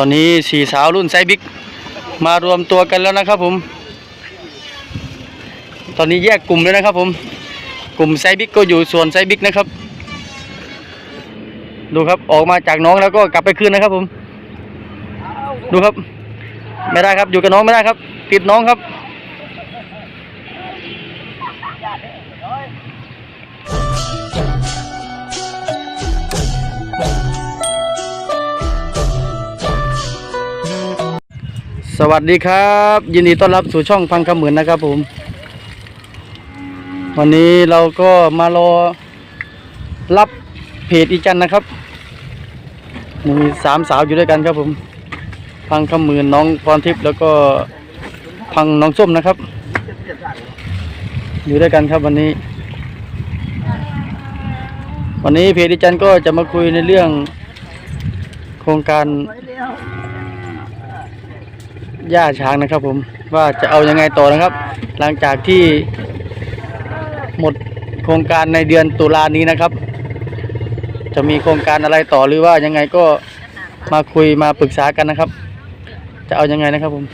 ตอนนี้สี่สาวรุ่นไซบิ๊กมารวมตัวกันแล้วนะครับผม ตอนนี้แยกกลุ่มเลยนะครับผม กลุ่มไซบิ๊กก็อยู่ส่วนไซบิ๊กนะครับ ดูครับออกมาจากน้องแล้วก็กลับไปคืนนะครับผม ดูครับ ไม่ได้ครับอยู่กับน้องไม่ได้ครับ ติดน้องครับ สวัสดีครับ ยินดีต้อนรับสู่ช่องพังคำเหมือนนะครับผม วันนี้เราก็มารอรับเพจอีจันนะครับ มีสามสาวอยู่ด้วยกันครับผม พังคำเหมือนน้องพรทิพย์แล้วก็พังน้องส้มนะครับ อยู่ด้วยกันครับวันนี้ วันนี้เพจอีจันก็จะมาคุยในเรื่องโครงการ ย่าช้างนะครับ ผมว่าจะเอายังไงต่อนะครับ หลังจากที่หมดโครงการในเดือนตุลานี้นะครับ จะมีโครงการอะไรต่อหรือว่ายังไงก็มาคุยมาปรึกษากันนะครับ จะเอายังไงนะครับ ผม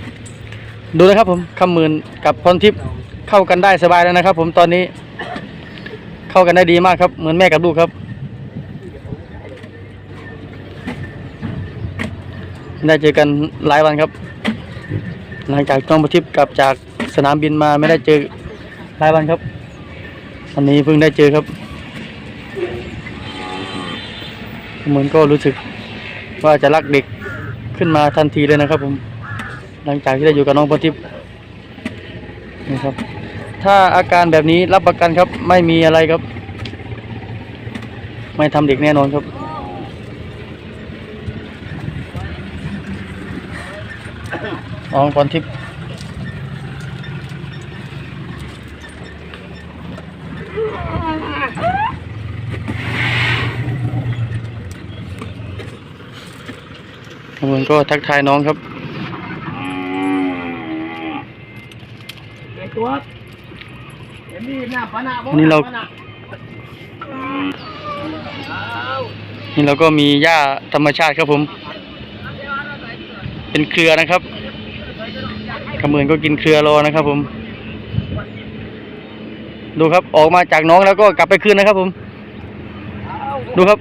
ดูนะครับ ผมคำหมื่นกับพรทิพย์เข้ากันได้สบายแล้วนะครับ ผมตอนนี้ เข้ากันได้ดีมากครับ เหมือนแม่กับลูกครับได้เจอกันหลายวันครับ หลังจากต้องประทิพย์กลับจากสนามบินมาไม่ได้เจอหลายวันครับวันนี้เพิ่งได้เจอครับ เหมือนก็รู้สึกว่าจะรักเด็กขึ้นมาทันทีเลยนะครับ ผม หลังจากที่ได้อยู่กับน้องประทิพย์นี่ครับ ถ้าอาการแบบนี้รับประกันครับ ไม่มีอะไรครับ ไม่ทำเด็กแน่นอนครับ น้องพรทิพย์ผมก็ทักทายน้องครับตัวเห็นนี่หน้าปะหน้าบ่วันนี้เราปะหน้นี่เราก็มีหญ้าธรรมชาติครับผม เป็นเครือนะครับข มือนก็กินเครือรอนะครับผม ดูครับออกมาจากน้องแล้วก็กลับไปคืนนะครับผม ดูครับ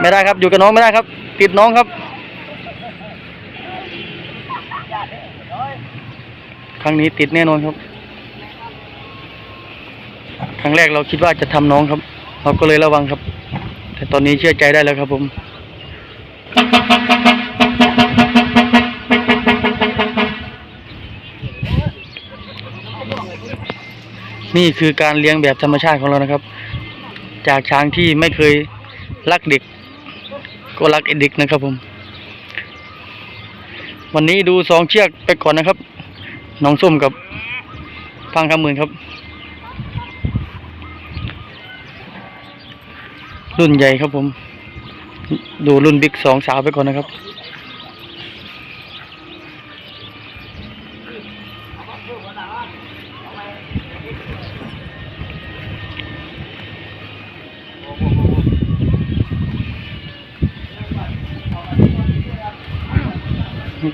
ไม่ได้ครับ อยู่กับน้องไม่ได้ครับ ติดน้องครับ ครั้งนี้ติดแน่นอนครับ ครั้งแรกเราคิดว่าจะทำน้องครับ เราก็เลยระวังครับ แต่ตอนนี้เชื่อใจได้แล้วครับผม นี่คือการเลี้ยงแบบธรรมชาติของเรานะครับ จากช้างที่ไม่เคยรักเด็ก ก็รักเด็กนะครับผม วันนี้ดูสองเชือกไปก่อนนะครับน้องส้มกับพังคำหมื่นครับ รุ่นใหญ่ครับผม ดูรุ่นบิ๊กสองสาวไปก่อนนะครับ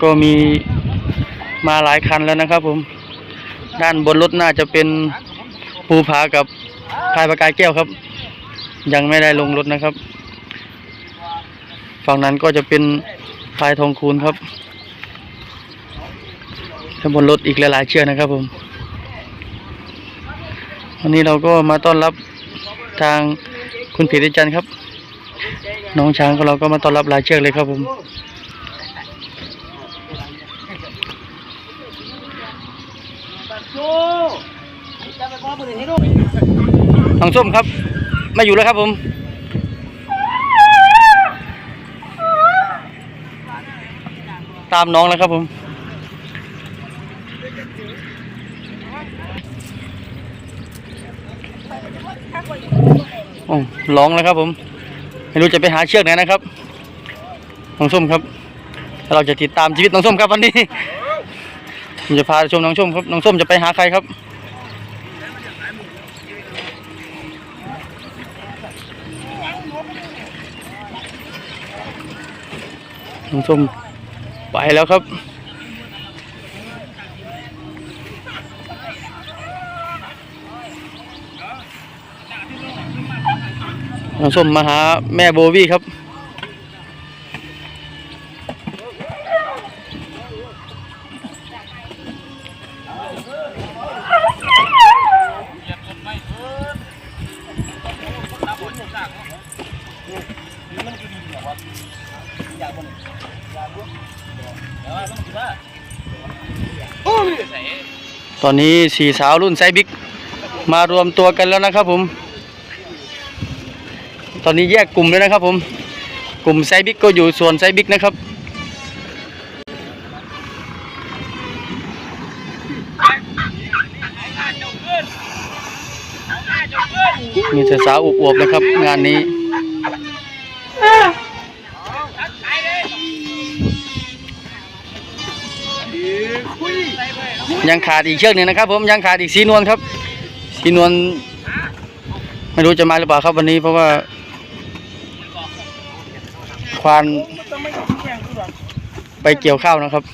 ก็มีมาหลายคันแล้วนะครับผม ด้านบนรถน่าจะเป็นภูผากับพายประกายแก้วครับ ยังไม่ได้ลงรถนะครับ ฝั่งนั้นก็จะเป็นพายทองคูณครับข้างบนรถอีกหลายๆเชือกนะครับผม วันนี้เราก็มาต้อนรับทางคุณผิดจันครับ น้องช้างของเราก็มาต้อนรับหลายเชือกเลยครับผม โจ้จะไปบอกมือให้ดู น้องส้มครับ ไม่อยู่แล้วครับผมตามน้องแล้วครับผม โอ้ร้องแล้วครับผม ไม่รู้จะไปหาเชือกไหนนะครับ น้องส้มครับ เราจะติดตามชีวิตน้องส้มครับวันนี้ ผมจะพาชมน้องส้มครับน้องส้มจะไปหาใครครับ น้องส้มไปแล้วครับน้องส้มมาหาแม่โบวี่ครับ ตอนนี้สี่สาวรุ่นไซส์บิ๊กมารวมตัวกันแล้วนะครับผม ตอนนี้แยกกลุ่มเลยนะครับผม กลุ่มไซส์บิ๊กก็อยู่ส่วนไซส์บิ๊กนะครับมีแต่สาวอวบๆนะครับ งานนี้ ยังขาดอีกเชือกหนึ่งนะครับ ผมยังขาดอีกสีนวลครับ สีนวลไม่รู้จะมาหรือเปล่าครับวันนี้เพราะว่า ควานไปเกี่ยวข้าวนะครับ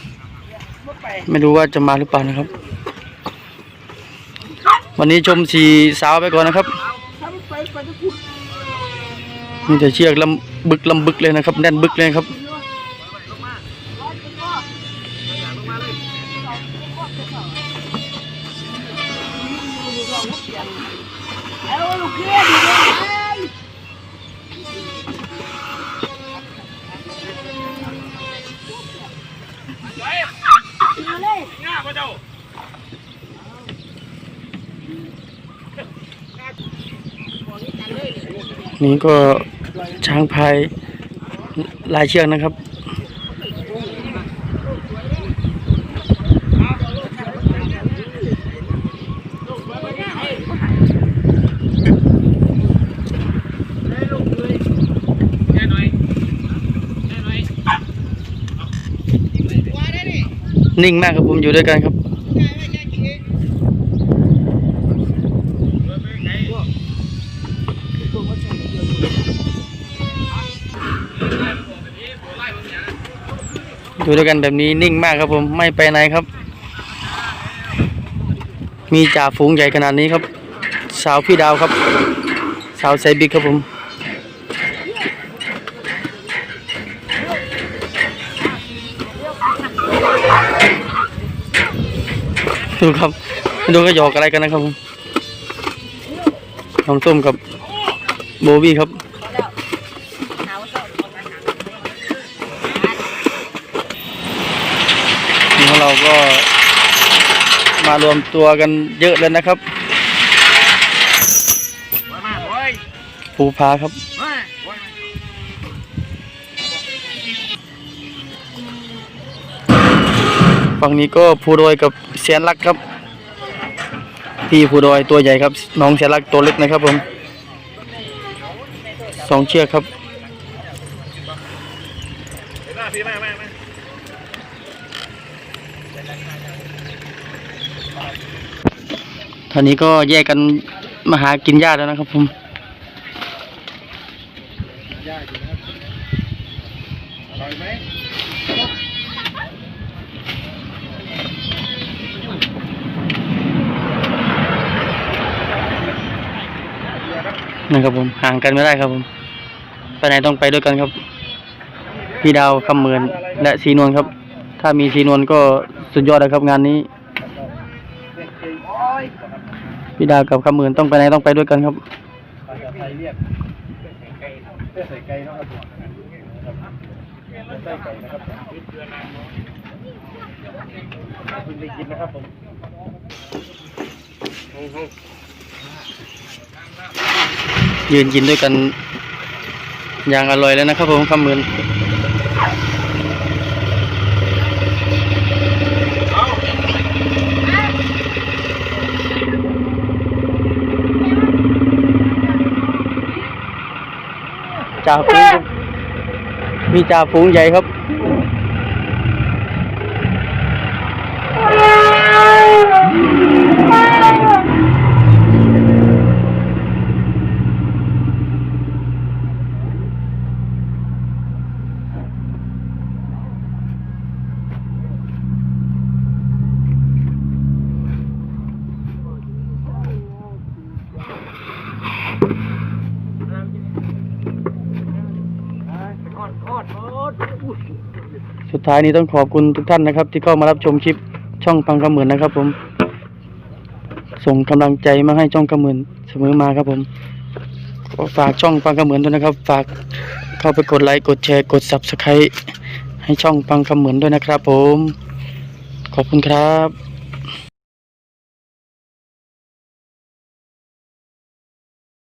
ไม่รู้ว่าจะมาหรือเปล่านะครับ วันนี้ชมสีสาวไปก่อนนะครับมีแต่เชือกลำบึกลำบึกเลยนะครับแน่นบึกเลยครับ นี่ก็ช้างพายลายเชือกนะครับ นิ่งมากครับผมอยู่ด้วยกันครับ อยู่ด้วยกันแบบนี้นิ่งมากครับผมไม่ไปไหนครับ มีจ่าฝูงใหญ่ขนาดนี้ครับ สาวพี่ดาวครับ สาวไซบิกครับผมดูครับดูก็หยอกอะไรกันนะครับผมน้องส้มกับโบวี่ครับ เราก็มารวมตัวกันเยอะเลยนะครับภูพาครับฝั่งนี้ก็ภูโดยกับเสียนรักครับ พี่ภูโดยตัวใหญ่ครับ น้องเสียนรักตัวเล็กนะครับผมสองเชือกครับ ตอนนี้ก็แยกกันมาหากินหญ้าแล้วนะครับผมนะครับผมห่างกันไม่ได้ครับผมไปไหนต้องไปด้วยกันครับ พี่ดาวคำเหมือนและสีนวลครับ ถ้ามีสีนวลก็สุดยอดเลยครับงานนี้ พี่ดาวกับคำเหมือนต้องไปไหนต้องไปด้วยกันครับยืนกินด้วยกันอย่างอร่อยแล้วนะครับผมคำเหมือน จ่าฝูงครับมีจ่าฝูงใหญ่ครับ สุด ท้ายนี้ต้องขอบคุณทุกท่านนะครับ ที่เข้ามารับชมคลิปช่องพังคำเหมือนนะครับ ผม ส่งกำลังใจมาให้ช่องคำเหมือนเสมอมาครับผมฝากช่องพังคำเหมือนด้วยนะครับ ฝากเข้าไปกดไลค์กดแชร์กดซับสไครต์ให้ช่องพังคำเหมือนด้วยนะครับ ผม ขอบคุณครับ